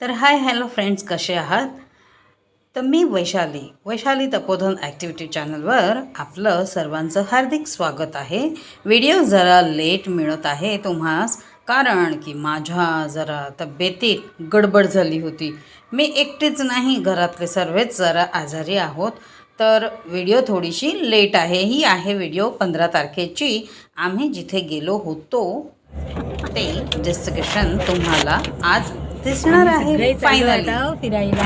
तर hi hello friends कसे आहात? तर मी वैशाली. वैशाली तपोधन ॲक्टिव्हिटी चॅनलवर आपलं सर्वांचं हार्दिक स्वागत आहे. व्हिडिओ जरा लेट मिळत आहे तुम्हास कारण की माझ्या जरा तब्येतीत गडबड झाली होती. मी एकटीच नाही घरातले सर्वच जरा आजारी आहोत. तर व्हिडिओ थोडीशी लेट आहे. ही आहे व्हिडिओ पंधरा तारखेची. आम्ही जिथे गेलो होतो ते डिस्कशन तुम्हाला आज दिसणार आहे. फायनली फिरायला.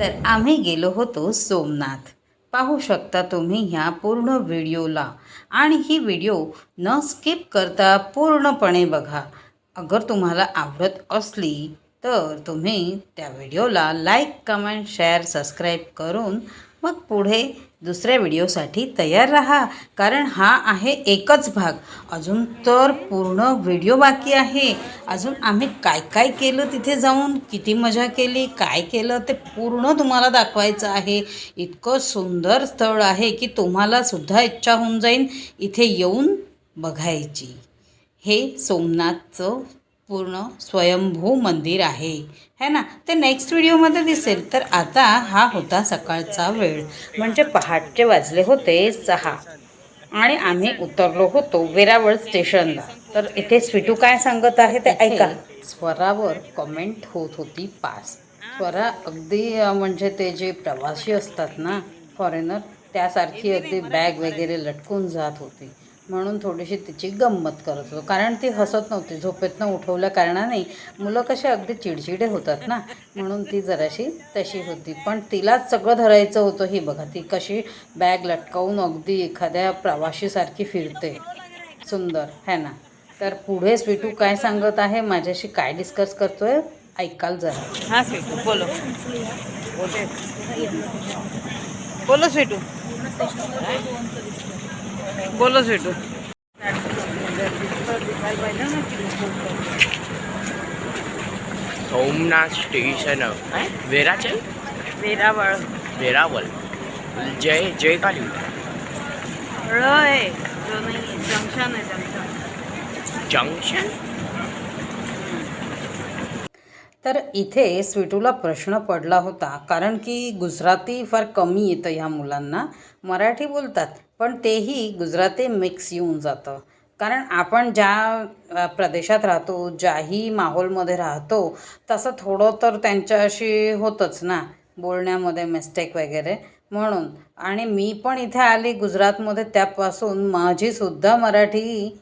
तर आम्ही गेलो होतो सोमनाथ. पाहू शकता तुम्ही ह्या पूर्ण व्हिडिओला. आणि ही व्हिडिओ न स्किप करता पूर्णपणे बघा. अगर तुम्हाला आवडत असली तर तुम्ही त्या व्हिडिओला लाईक कमेंट शेअर सबस्क्राईब करून मग पुढे दुसऱ्या व्हिडिओसाठी तयार राहा कारण हा आहे एकच भाग. अजून तर पूर्ण व्हिडिओ बाकी आहे. अजून आम्ही काय काय केलं तिथे जाऊन किती मजा केली काय केलं ते पूर्ण तुम्हाला दाखवायचं आहे. इतकं सुंदर स्थळ आहे की तुम्हाला सुद्धा इच्छा होऊन जाईल इथे येऊन बघायची. हे सोमनाथचं पूर्ण स्वयंभू मंदिर आहे. है ना? ते नेक्स्ट व्हिडिओमध्ये दिसेल. तर आता हा होता सकाळचा वेळ. म्हणजे पहाटचे वाजले होते सहा. आणि आम्ही उतरलो होतो वेरावळ स्टेशनला. तर इथे स्वीटू काय सांगत आहे ते ऐका. स्वरावर कमेंट होत होती पास. स्वरा अगदी म्हणजे ते जे प्रवासी असतात ना फॉरेनर त्यासारखी अगदी बॅग वगैरे लटकून जात होती. म्हणून थोडीशी तिची गंमत करत होतो. कारण ती हसत नव्हती झोपेतनं उठवल्या कारणाने मुलं कसे अगदी चिडचिडे होतात ना? म्हणून ती जराशी तशी होती. पण तिलाच सगळं धरायचं होतं. ही बघा ती कशी बॅग लटकावून अगदी एखाद्या प्रवाशीसारखी फिरते. सुंदर है ना? तर पुढे स्वीटू काय सांगत आहे? माझ्याशी काय डिस्कस करतोय? ऐकाल जरा. हा स्वीटू बोलो. बोलो स्वीटू. बोलो स्वीटू. सोमनाथ स्टेशन वेराचल? वेरावळ. वेरावल जय जय जंक्शन? तर इथे स्वीटूला प्रश्न पडला होता कारण की गुजराती फार कमी येतं ह्या मुलांना. मराठी बोलतात. पण तेही गुजराती मिक्स येऊन जातं. कारण आपण ज्या प्रदेशात राहतो ज्याही माहोलमध्ये राहतो तसं थोडं तर त्यांच्याशी होतंच ना बोलण्यामध्ये मिस्टेक वगैरे. म्हणून आणि मी पण इथे आली गुजरातमध्ये त्यापासून माझीसुद्धा मराठी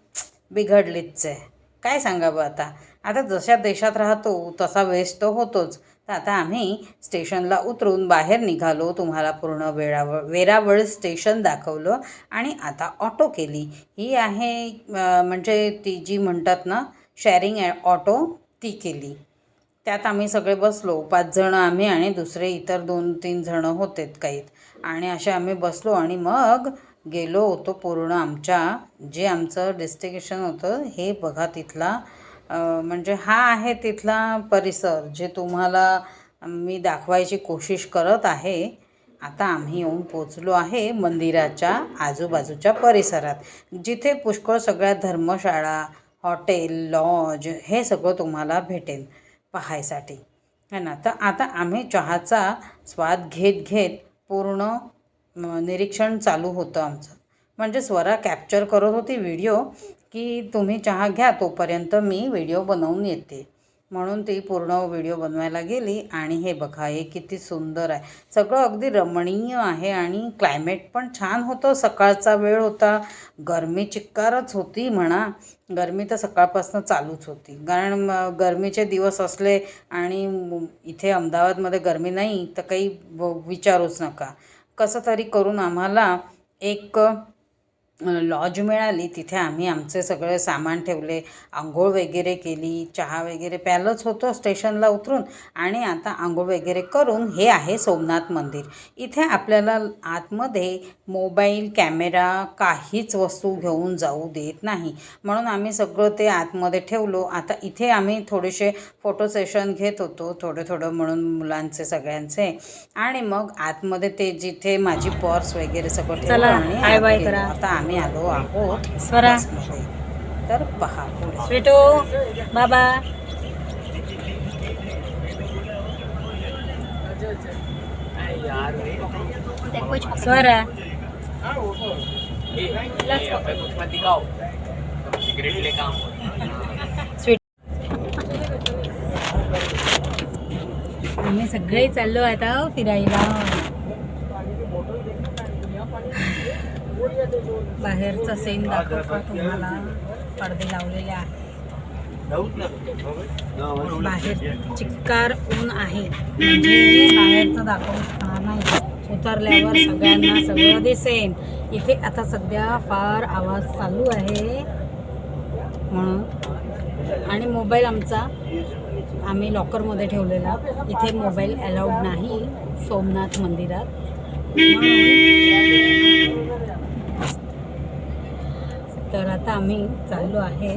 बिघडलीच आहे. काय सांगा बा आता? आता जशा देशात राहतो तसा वेस्ट तर होतोच. तर आता आम्ही स्टेशनला उतरून बाहेर निघालो तुम्हाला पूर्ण वेळावळ वेरावळ स्टेशन दाखवलं आणि आता ऑटो केली. ही आहे म्हणजे ती जी म्हणतात ना शेअरिंग ऑटो ती केली. त्यात आम्ही सगळे बसलो. पाच जणं आम्ही आणि दुसरे इतर दोन तीन जणं होतेत काही आणि असे आम्ही बसलो आणि मग गेलो होतो पूर्ण आमच्या जे आमचं डेस्टिनेशन होतं हे बघा तिथला म्हणजे हा आहे तिथला परिसर जे तुम्हाला मी दाखवायची कोशिश करत आहे. आता आम्ही येऊन पोचलो आहे मंदिराच्या आजूबाजूच्या परिसरात. जिथे पुष्कळ सगळ्या धर्मशाळा हॉटेल लॉज हे सगळं तुम्हाला भेटेल पाहायसाठी. है ना? तर आता आम्ही चहाचा स्वाद घेत घेत पूर्ण निरीक्षण चालू होतं आमचं. म्हणजे स्वरा कॅप्चर करत होती व्हिडिओ की तुम्ही चहा घ्या तोपर्यंत मी व्हिडिओ बनवून येते. म्हणून ती पूर्ण व्हिडिओ बनवायला गेली आणि हे बघा हे किती सुंदर आहे. सगळं अगदी रमणीय आहे आणि क्लायमेट पण छान होतं. सकाळचा वेळ होता. गरमी चिक्कारच होती म्हणा. गरमी तर सकाळपासून चालूच होती. कारण गरमीचे दिवस असले आणि इथे अहमदाबादमध्ये गरमी नाही तर काही विचारूच नका. कसं तरी करून आम्हाला एक लॉज मिळाली तिथे आम्ही आमचे सगळे सामान ठेवले आंघोळ वगैरे केली चहा वगैरे प्यायलंच होतं स्टेशनला उतरून आणि आता आंघोळ वगैरे करून हे आहे सोमनाथ मंदिर. इथे आपल्याला आतमध्ये मोबाईल कॅमेरा काहीच वस्तू घेऊन जाऊ देत नाही. म्हणून आम्ही सगळं ते आतमध्ये ठेवलो. आता इथे आम्ही थोडेसे फोटो सेशन घेत होतो थोडं थोडं म्हणून मुलांचे सगळ्यांचे. आणि मग आतमध्ये ते जिथे माझी पर्स वगैरे सगळं ठेवलं आणि. आता Suara. aku aku suara terbahar Suara. baba suara ini segera selalu atau tidak hilang? बाहेरचा सेन दाखवतो तुम्हाला. पडदे लावलेले आहेत. बाहेर चिक्कार ऊन आहे. म्हणजे बाहेरचं दाखवू शकणार नाही. उतरल्यावर सगळ्यांना सगळं दिसेन इथे आता सध्या फार आवाज चालू आहे. म्हणून. आणि मोबाईल आमचा आम्ही लॉकरमध्ये ठेवलेला. इथे मोबाईल अलाउड नाही. सोमनाथ मंदिरात. तर आता आम्ही चाललो आहे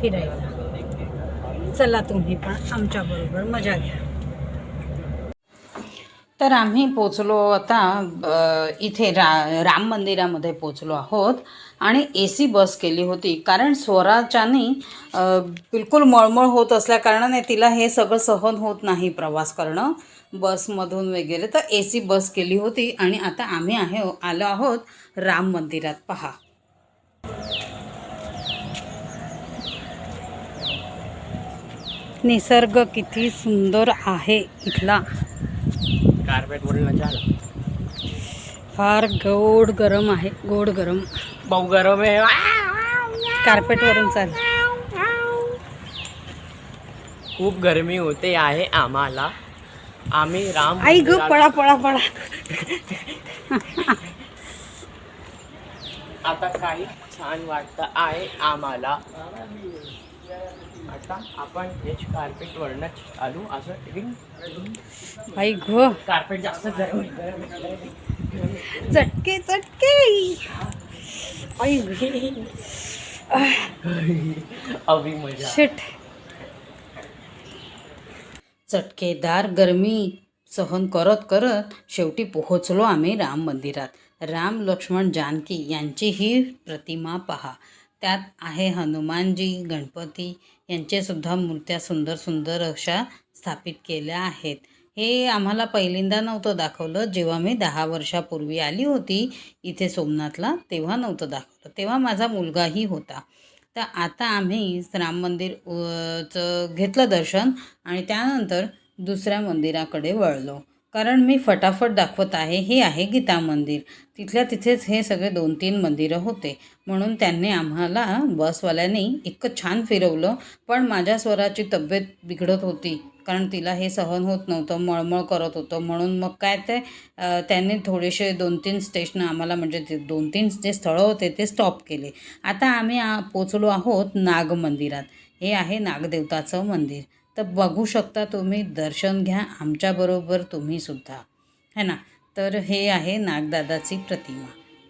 फिरायला. चला तुम्ही पण आमच्याबरोबर मजा घ्या. तर आम्ही पोचलो आता इथे रा राम मंदिरामध्ये पोचलो आहोत आणि ए सी बस केली होती. कारण स्वराच्यानी बिलकुल मळमळ होत असल्याकारणाने तिला हे सगळं सहन होत नाही प्रवास करणं. बसमधून वगैरे तर ए सी बस केली होती आणि आता आम्ही आहे आलो आहोत राम मंदिरात. पहा. निसर्ग किती सुंदर आहे इथला. फार गोड गरम आहे गोड गरम. भाऊ गरम आहे. कार्पेटवरून चाल. खूप गरमी होते आहे आम्हाला. आम्ही राम आई ग पळा पळा पळा. आता काही छान वाटतं आहे आम्हाला. आता आपण हेच कार्पेट वरनं चालू असं रिंग आई ग. कार्पेट जास्त गरम. चटके चटके. आई अवी मजा. शिट. चटकेदार गरमी सहन करत करत शेवटी पोहोचलो आम्ही राम मंदिरात. राम लक्ष्मण जानकी यांची ही प्रतिमा पहा. त्यात आहे हनुमानजी गणपती यांचेसुद्धा मूर्त्या सुंदर सुंदर अशा स्थापित केल्या आहेत. हे आम्हाला पहिल्यांदा नव्हतं दाखवलं. जेव्हा मी दहा वर्षापूर्वी आली होती इथे सोमनाथला तेव्हा नव्हतं दाखवलं. तेव्हा माझा मुलगाही होता. तर आता आम्ही राम मंदिर चं घेतलं दर्शन आणि त्यानंतर दुसऱ्या मंदिराकडे वळलो. कारण मी फटाफट दाखवत आहे हे आहे गीता मंदिर. तिथल्या तिथेच हे सगळे दोन तीन मंदिरं होते. म्हणून त्यांनी आम्हाला बसवाल्यांनी इतकं छान फिरवलं. पण माझ्या स्वराची तब्येत बिघडत होती. कारण तिला हे सहन होत नव्हतं मळमळ करत होतं. म्हणून मग काय ते त्यांनी थोडेसे दोन तीन स्टेशन आम्हाला म्हणजे ते दोन तीन जे स्थळं होते ते स्टॉप केले. आता आम्ही आ पोचलो आहोत नाग मंदिरात हे आहे नागदेवताचं मंदिर. तर बघू शकता तुम्ही दर्शन घ्या आमच्याबरोबर तुम्ही सुद्धा. है ना? तर हे आहे नागदादाची प्रतिमा.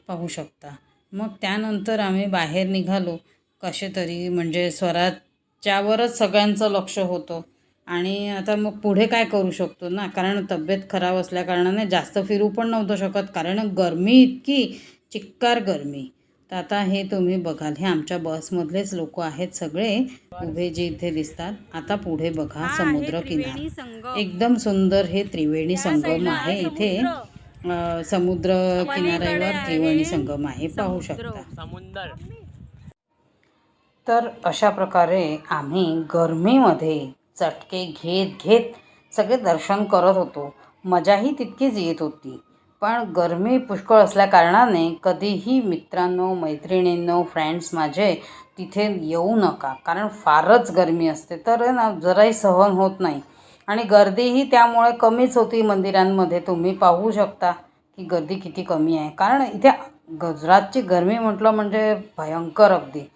पाहू शकता. मग त्यानंतर आम्ही बाहेर निघालो. कसे तरी म्हणजे स्वराच्यावरच सगळ्यांचं लक्ष होतं. आणि आता मग पुढे काय करू शकतो ना? कारण तब्येत खराब असल्याकारणाने जास्त फिरू पण नव्हतं शकत. कारण गरमी इतकी चिक्कार गरमी. तर आता हे तुम्ही बघाल. हे आमच्या बसमधलेच लोक आहेत सगळे. उभे जे इथे दिसतात आता पुढे बघा समुद्र किनारा. एकदम सुंदर हे त्रिवेणी संगम आहे इथे. समुद्र. किनाऱ्यावर त्रिवेणी संगम आहे. पाहू शकता. समुंदर. तर अशा प्रकारे आम्ही गरमीमध्ये चटके घेत घेत सगळे दर्शन करत होतो. मजाही तितकीच येत होती. पण गरमी पुष्कळ असल्या कारणाने कधीही मित्रांनो मैत्रिणींनो फ्रेंड्स माझे तिथे येऊ नका. कारण फारच गरमी असते तर ना जराही सहन होत नाही. आणि गर्दीही त्यामुळे कमीच होती मंदिरांमध्ये. तुम्ही पाहू शकता की गर्दी किती कमी आहे. कारण इथे गुजरातची गरमी म्हटलं म्हणजे भयंकर अगदी.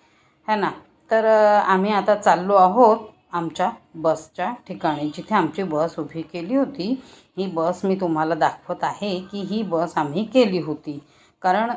है ना? तर आम्ही आता चाललो आहोत आमच्या बसच्या ठिकाणी जिथे आमची बस उभी केली होती. ही बस मी तुम्हाला दाखवत आहे की ही बस आम्ही केली होती. कारण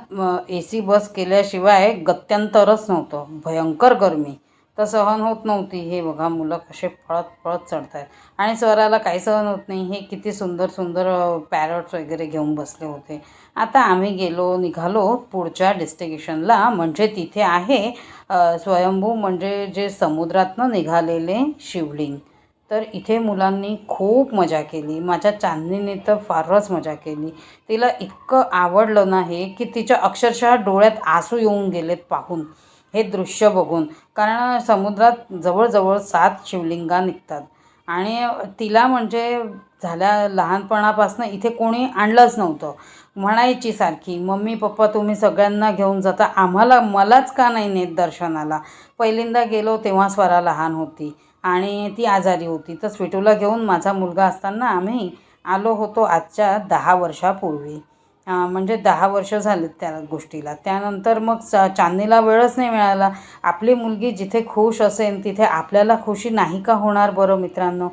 ए सी बस केल्याशिवाय गत्यंतरच नव्हतं. भयंकर गरमी. तर सहन होत नव्हती. हे बघा मुलं कसे पळत पळत चढत आहेत आणि स्वराला काही सहन होत नाही. हे किती सुंदर सुंदर पॅरट्स वगैरे घेऊन बसले होते. आता आम्ही गेलो निघालो पुढच्या डेस्टिनेशनला म्हणजे तिथे आहे स्वयंभू म्हणजे जे समुद्रातनं निघालेले शिवलिंग. तर इथे मुलांनी खूप मजा केली. माझ्या चांदणीने तर फारच मजा केली. तिला इतकं आवडलं ना हे की तिच्या अक्षरशः डोळ्यात आसू येऊन गेलेत पाहून. हे दृश्य बघून. कारण समुद्रात जवळजवळ सात शिवलिंगा निघतात. आणि तिला म्हणजे झाल्या लहानपणापासून इथे कोणी आणलंच नव्हतं. म्हणायची सारखी मम्मी पप्पा तुम्ही सगळ्यांना घेऊन जाता आम्हाला मलाच का नाही नेत दर्शनाला? पहिल्यांदा गेलो तेव्हा स्वरा लहान होती. आणि ती आजारी होती. तर स्वीटूला घेऊन माझा मुलगा असताना आम्ही आलो होतो आजच्या दहा वर्षापूर्वी. म्हणजे दहा वर्ष झालेत त्या गोष्टीला. त्यानंतर मग चा चांदणीला वेळच नाही मिळाला. आपली मुलगी जिथे खुश असेल तिथे आपल्याला खुशी नाही का होणार बरं मित्रांनो?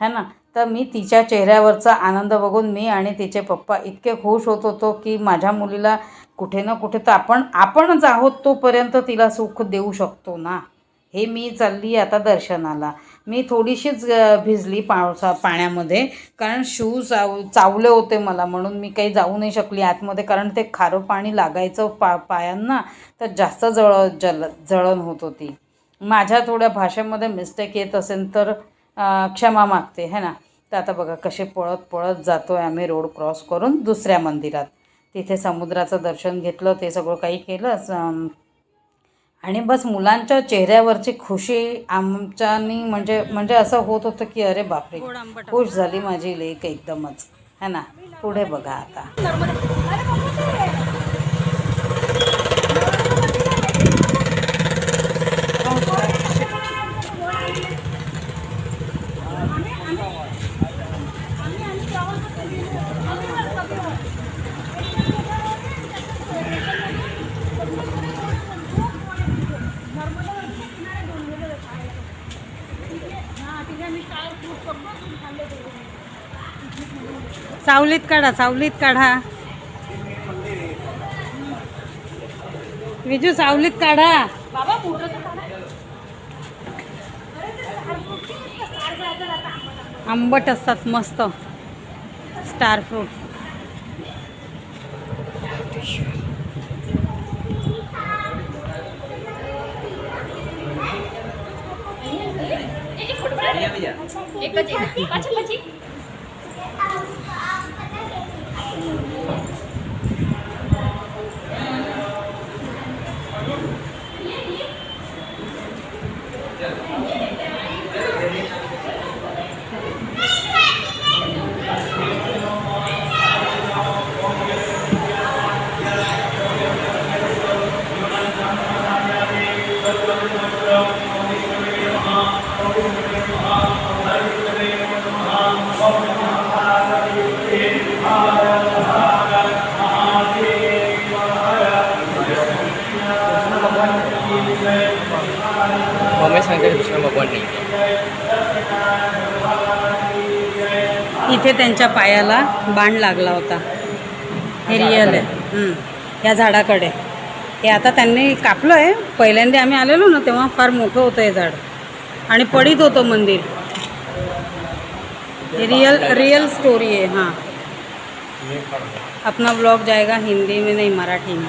है ना? तर मी तिच्या चेहऱ्यावरचा आनंद बघून मी आणि तिचे पप्पा इतके खुश होत होतो की माझ्या मुलीला कुठे ना कुठे तर आपण आपणच आहोत तोपर्यंत तिला सुख देऊ शकतो ना? हे मी चालली आता दर्शनाला. मी थोडीशीच भिजली पावसा पाण्यामध्ये. कारण शूज चाव चावले होते मला म्हणून मी काही जाऊ नाही शकली आतमध्ये. कारण ते खारं पाणी लागायचं पा पायांना तर जास्त जळ जल जळण होत होती. माझ्या थोड्या भाषेमध्ये मिस्टेक येत असेल तर क्षमा मागते है ना? तर आता बघा कसे पळत पळत जातो आहे आम्ही रोड क्रॉस करून दुसऱ्या मंदिरात. तिथे समुद्राचं दर्शन घेतलं ते सगळं काही केलं. स- आणि बस मुलांच्या चेहऱ्यावरची खुशी आमच्यानी म्हणजे म्हणजे असं होत होतं की अरे बापरे खुश झाली माझी लेक एकदमच. है ना? पुढे बघा आता. सावलीत काढा सावलीत काढा. विजू सावलीत काढा. आंबट असतात मस्त. स्टार फ्रूट मम्मी इथे त्यांच्या पायाला बाण लागला होता. हे रिअल आहे. या झाडाकडे. हे आता त्यांनी कापलं आहे पहिल्यांदा आम्ही आलेलो ना तेव्हा फार मोठं होतं हे झाड. आणि पडीत होतं मंदिर. हे रियल रियल स्टोरी है. हाँ अपना ब्लॉग जाएगा हिंदी में नहीं मराठी में.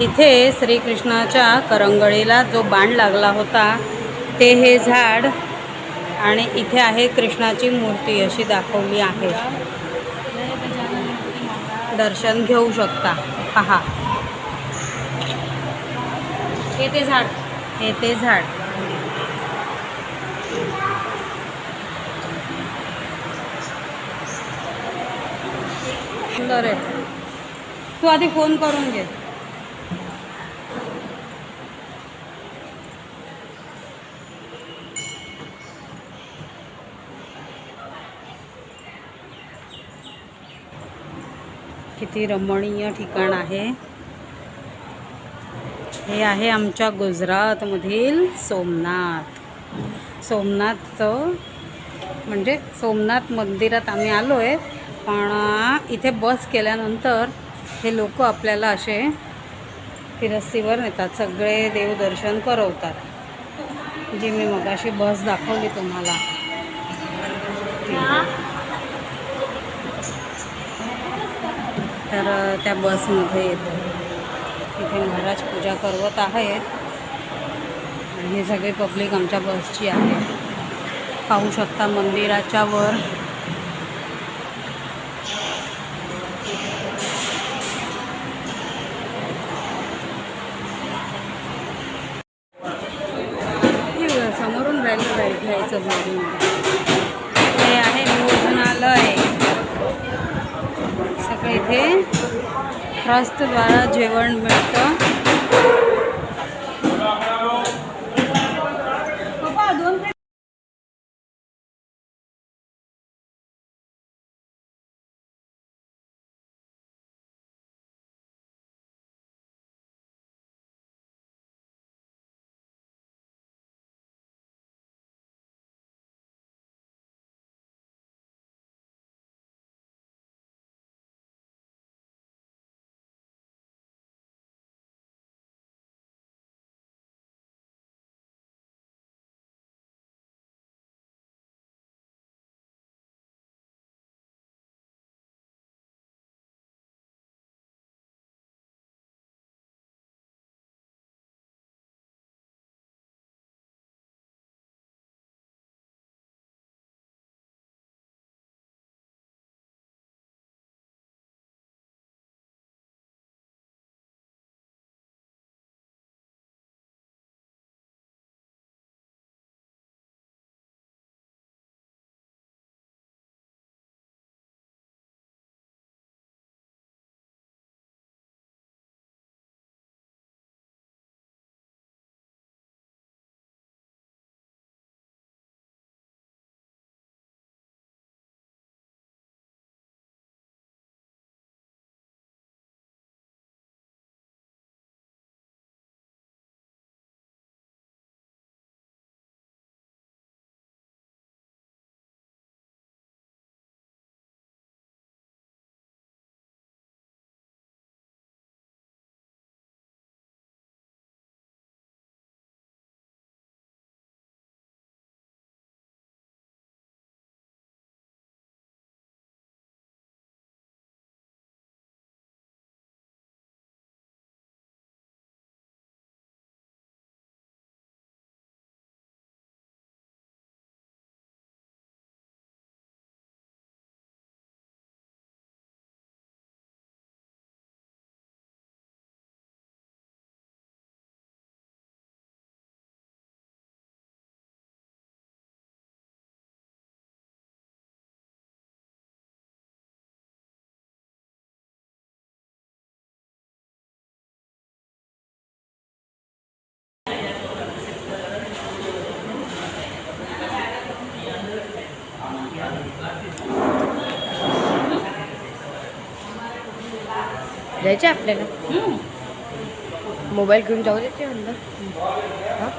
इथे श्रीकृष्णाच्या करंगळीला जो बाण लागला होता ते हे झाड आणि इथे आहे कृष्णाची मूर्ती अशी दाखवली आहे. दर्शन घेऊ शकता. पहा. हे ते झाड. हे ते झाड. सुंदर आहे. तू आधी फोन करून घे. किती रमणीय ठिकाण आहे. हे आहे आमच्या गुजरातमधील सोमनाथ. सोमनाथचं म्हणजे सोमनाथ मंदिरात आम्ही आलो आहे पण इथे बस केल्यानंतर हे लोक आपल्याला असे फिरस्तीवर नेतात सगळे देवदर्शन करवतात. जी मी मगाशी बस दाखवली तुम्हाला. तर त्या बसमध्ये येतो. इथे महाराज पूजा करवत आहेत. आणि हे सगळे पब्लिक आमच्या बसची आहे. पाहू शकता मंदिराच्या वर. ट्रस्टद्वारा जेवण मिळतं. जायचं आपल्याला. मोबाईल घेऊन जाऊ देते म्हणलं. हां?